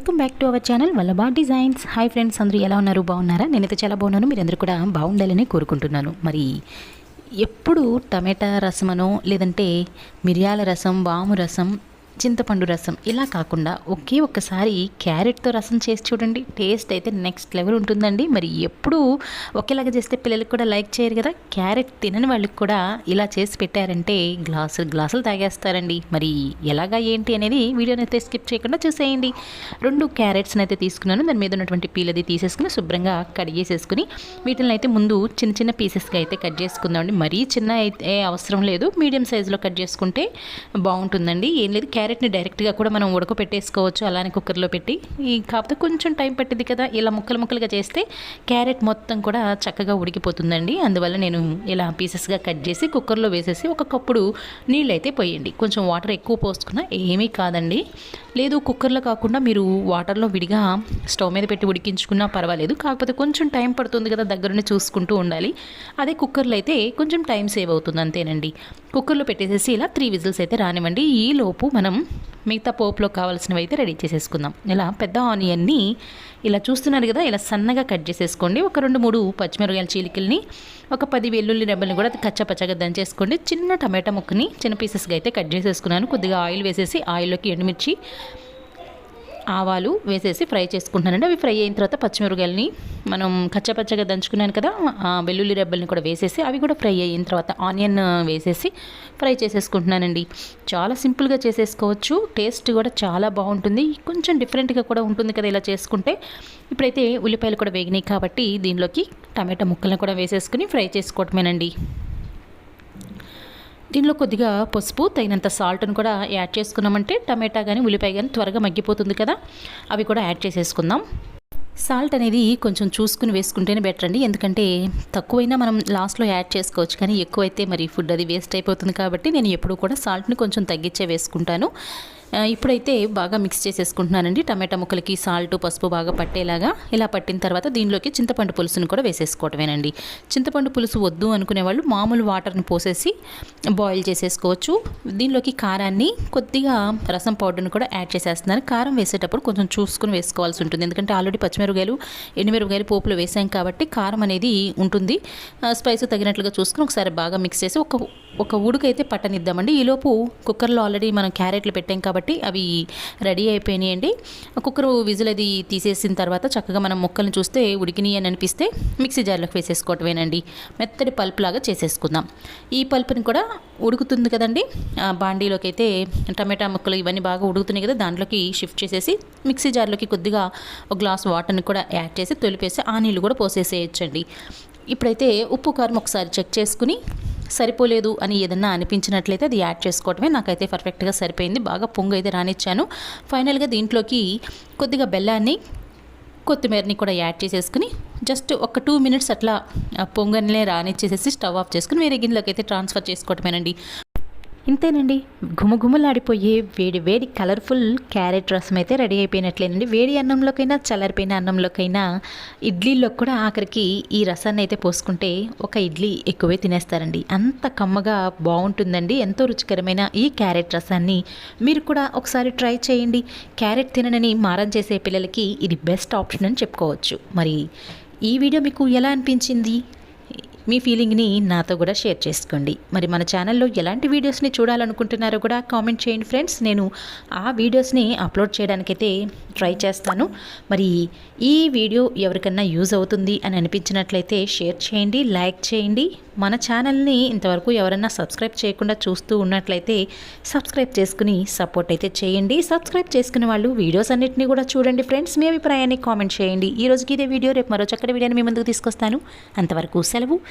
Welcome back to our channel Vallabha designs. Hi friends అందరూ ఎలా ఉన్నారు? బాగున్నారా? నేనైతే చాలా బాగున్నాను. మీరందరూ కూడా బాగుండాలని కోరుకుంటున్నాను. మరి ఎప్పుడు టమాటా రసమనో లేదంటే మిరియాల రసం వాము రసం చింతపండు రసం. ఇలా కాకుండా ఒకే ఒక్కసారి క్యారెట్తో రసం చేసి చూడండి. టేస్ట్ అయితే నెక్స్ట్ లెవెల్ ఉంటుందండి. మరి ఎప్పుడు ఒకేలాగా చేస్తే పిల్లలకు కూడా లైక్ చేయరు కదా. క్యారెట్ తినని వాళ్ళకి కూడా ఇలా చేసి పెట్టారంటే గ్లాసులు గ్లాసులు తాగేస్తారండి. మరి ఎలాగా ఏంటి అనేది వీడియోని అయితే స్కిప్ చేయకుండా చూసేయండి. రెండు క్యారెట్స్ని అయితే తీసుకున్నాను. దాని మీద ఉన్నటువంటి పీల్ అది తీసేసుకుని శుభ్రంగా కడిగేసేసుకుని వీటిని అయితే ముందు చిన్న చిన్న పీసెస్గా అయితే కట్ చేసుకుందామండి. మరీ చిన్న అయితే అవసరం లేదు. మీడియం సైజులో కట్ చేసుకుంటే బాగుంటుందండి. ఏం లేదు క్యారెట్ క్యారెట్ని డైరెక్ట్గా కూడా మనం ఉడకపెట్టేసుకోవచ్చు. అలానే కుక్కర్లో పెట్టి. ఈ కాకపోతే కొంచెం టైం పట్టింది కదా. ఇలా ముక్కలు ముక్కలుగా చేస్తే క్యారెట్ మొత్తం కూడా చక్కగా ఉడికిపోతుందండి. అందువల్ల నేను ఇలా పీసెస్గా కట్ చేసి కుక్కర్లో వేసేసి ఒక కప్పుడు నీళ్ళు అయితే పోయండి. కొంచెం వాటర్ ఎక్కువ పోసుకున్నా ఏమీ కాదండి. లేదు కుక్కర్లో కాకుండా మీరు వాటర్లో విడిగా స్టవ్ మీద పెట్టి ఉడికించుకున్నా పర్వాలేదు. కాకపోతే కొంచెం టైం పడుతుంది కదా దగ్గరనే చూసుకుంటూ ఉండాలి. అదే కుక్కర్లో అయితే కొంచెం టైం సేవ్ అవుతుంది అంతేనండి. కుక్కర్లో పెట్టేసేసి ఇలా త్రీ విజిల్స్ అయితే రానివ్వండి. ఈ లోపు మనం మిగతా పోపులో కావాల్సినవి అయితే రెడీ చేసేసుకుందాం. ఇలా పెద్ద ఆనియన్ని ఇలా చూస్తున్నారు కదా ఇలా సన్నగా కట్ చేసేసుకోండి. ఒక రెండు మూడు పచ్చిమిరపకాయల చీలికల్ని ఒక పది వెల్లుల్లి రెబ్బల్ని కూడా కచ్చపచ్చగా దంచేసుకోండి. చిన్న టమాటా ముక్కని చిన్న పీసెస్గా అయితే కట్ చేసేసుకున్నాను. కొద్దిగా ఆయిల్ వేసేసి ఆయిల్లోకి ఎండుమిర్చి ఆవాలు వేసేసి ఫ్రై చేసుకుంటున్నానండి. అవి ఫ్రై అయిన తర్వాత పచ్చిమిరపకాయలని మనం కచ్చపచ్చగా దంచుకున్నాను కదా వెల్లుల్లి రెబ్బల్ని కూడా వేసేసి అవి కూడా ఫ్రై అయిన తర్వాత ఆనియన్ వేసేసి ఫ్రై చేసేసుకుంటున్నానండి. చాలా సింపుల్గా చేసేసుకోవచ్చు. టేస్ట్ కూడా చాలా బాగుంటుంది. కొంచెం డిఫరెంట్గా కూడా ఉంటుంది కదా ఇలా చేసుకుంటే. ఇప్పుడైతే ఉల్లిపాయలు కూడా వేగినాయి కాబట్టి దీనిలోకి టమాటా ముక్కలను కూడా వేసేసుకుని ఫ్రై చేసుకోవటమేనండి. దీనిలో కొద్దిగా పసుపు తగినంత సాల్ట్ను కూడా యాడ్ చేసుకున్నామంటే టమాటా కానీ ఉల్లిపాయ కానీ త్వరగా మగ్గిపోతుంది కదా. అవి కూడా యాడ్ చేసేసుకుందాం. సాల్ట్ అనేది కొంచెం చూసుకుని వేసుకుంటేనే బెటర్ అండి. ఎందుకంటే తక్కువైనా మనం లాస్ట్లో యాడ్ చేసుకోవచ్చు కానీ ఎక్కువైతే మరి ఫుడ్ అది వేస్ట్ అయిపోతుంది కాబట్టి నేను ఎప్పుడూ కూడా సాల్ట్ని కొంచెం తగ్గించే వేసుకుంటాను. ఇప్పుడైతే బాగా మిక్స్ చేసేసుకుంటున్నానండి. టమాటా ముక్కలకి సాల్ట్ పసుపు బాగా పట్టేలాగా ఇలా పట్టిన తర్వాత దీనిలోకి చింతపండు పులుసుని కూడా వేసేసుకోవటమేనండి. చింతపండు పులుసు వద్దు అనుకునే వాళ్ళు మామూలు వాటర్ని పోసేసి బాయిల్ చేసేసుకోవచ్చు. దీనిలోకి కారాన్ని కొద్దిగా రసం పౌడర్ని కూడా యాడ్ చేసేస్తున్నాను. కారం వేసేటప్పుడు కొంచెం చూసుకుని వేసుకోవాల్సి ఉంటుంది. ఎందుకంటే ఆల్రెడీ పచ్చిమిరపకాయలు ఎండుమిరపకాయలు పోపులు వేసాం కాబట్టి కారం అనేది ఉంటుంది. స్పైస్ తగినట్లుగా చూసుకుని ఒకసారి బాగా మిక్స్ చేసి ఒక ఒక ఉడుకైతే పట్టనిద్దామండి. ఈలోపు కుక్కర్లో ఆల్రెడీ మనం క్యారెట్లు పెట్టాం కాబట్టి కాబట్టి అవి రెడీ అయిపోయినాయండి. కుక్కర్ విజిల్ అది తీసేసిన తర్వాత చక్కగా మనం ముక్కలను చూస్తే ఉడికినాయి అని అనిపిస్తే మిక్సీ జార్లోకి వేసేసుకోవటమేనండి. మెత్తటి పల్పులాగా చేసేసుకుందాం. ఈ పల్ప్ని కూడా ఉడుకుతుంది కదండి. ఆ బాండీలోకి అయితే టమాటా ముక్కలు ఇవన్నీ బాగా ఉడుకుతున్నాయి కదా దాంట్లోకి షిఫ్ట్ చేసేసి మిక్సీ జార్లోకి కొద్దిగా ఒక గ్లాస్ వాటర్ని కూడా యాడ్ చేసి తొలిపేసి ఆ నీళ్ళు కూడా పోసేసేయచ్చండి. ఇప్పుడైతే ఉప్పు కారం ఒకసారి చెక్ చేసుకుని సరిపోలేదు అని ఏదన్నా అనిపించినట్లయితే అది యాడ్ చేసుకోవటమే. నాకైతే పర్ఫెక్ట్గా సరిపోయింది. బాగా పొంగు అయితే రానిచ్చాను. ఫైనల్గా దీంట్లోకి కొద్దిగా బెల్లాన్ని కొత్తిమీరని కూడా యాడ్ చేసేసుకుని జస్ట్ ఒక టూ మినిట్స్ అట్లా ఆ పొంగన్లే రానిచ్చేసేసి స్టవ్ ఆఫ్ చేసుకుని వేరే గిన్నెలోకి అయితే ట్రాన్స్ఫర్ చేసుకోవటమేనండి. ఇంతేనండి. ఘుమఘుమలాడిపోయే వేడి వేడి కలర్ఫుల్ క్యారెట్ రసం అయితే రెడీ అయిపోయినట్లేనండి. వేడి అన్నంలోకైనా చల్లారిపోయిన అన్నంలోకైనా ఇడ్లీలో కూడా ఆఖరికి ఈ రసాన్ని అయితే పోసుకుంటే ఒక ఇడ్లీ ఎక్కువే తినేస్తారండి. అంత కమ్మగా బాగుంటుందండి. ఎంతో రుచికరమైన ఈ క్యారెట్ రసాన్ని మీరు కూడా ఒకసారి ట్రై చేయండి. క్యారెట్ తిననని మారం చేసే పిల్లలకి ఇది బెస్ట్ ఆప్షన్ అని చెప్పుకోవచ్చు. మరి ఈ వీడియో మీకు ఎలా అనిపించింది? మీ ఫీలింగ్ని నాతో కూడా షేర్ చేసుకోండి. మరి మన ఛానల్లో ఎలాంటి వీడియోస్ని చూడాలనుకుంటున్నారో కూడా కామెంట్ చేయండి ఫ్రెండ్స్ నేను ఆ వీడియోస్ని అప్లోడ్ చేయడానికైతే ట్రై చేస్తాను. మరి ఈ వీడియో ఎవరికన్నా యూజ్ అవుతుంది అని అనిపించినట్లయితే షేర్ చేయండి లైక్ చేయండి. మన ఛానల్ని ఇంతవరకు ఎవరన్నా సబ్స్క్రైబ్ చేయకుండా చూస్తూ ఉన్నట్లయితే సబ్స్క్రైబ్ చేసుకుని సపోర్ట్ అయితే చేయండి. సబ్స్క్రైబ్ చేసుకునే వాళ్ళు వీడియోస్ అన్నింటినీ కూడా చూడండి ఫ్రెండ్స్ మీ అభిప్రాయాన్ని కామెంట్ చేయండి. ఈ రోజుకి ఇదే వీడియో రేపు మరో చక్కటి వీడియోని మీ ముందుకు తీసుకొస్తాను. అంతవరకు సెలవు.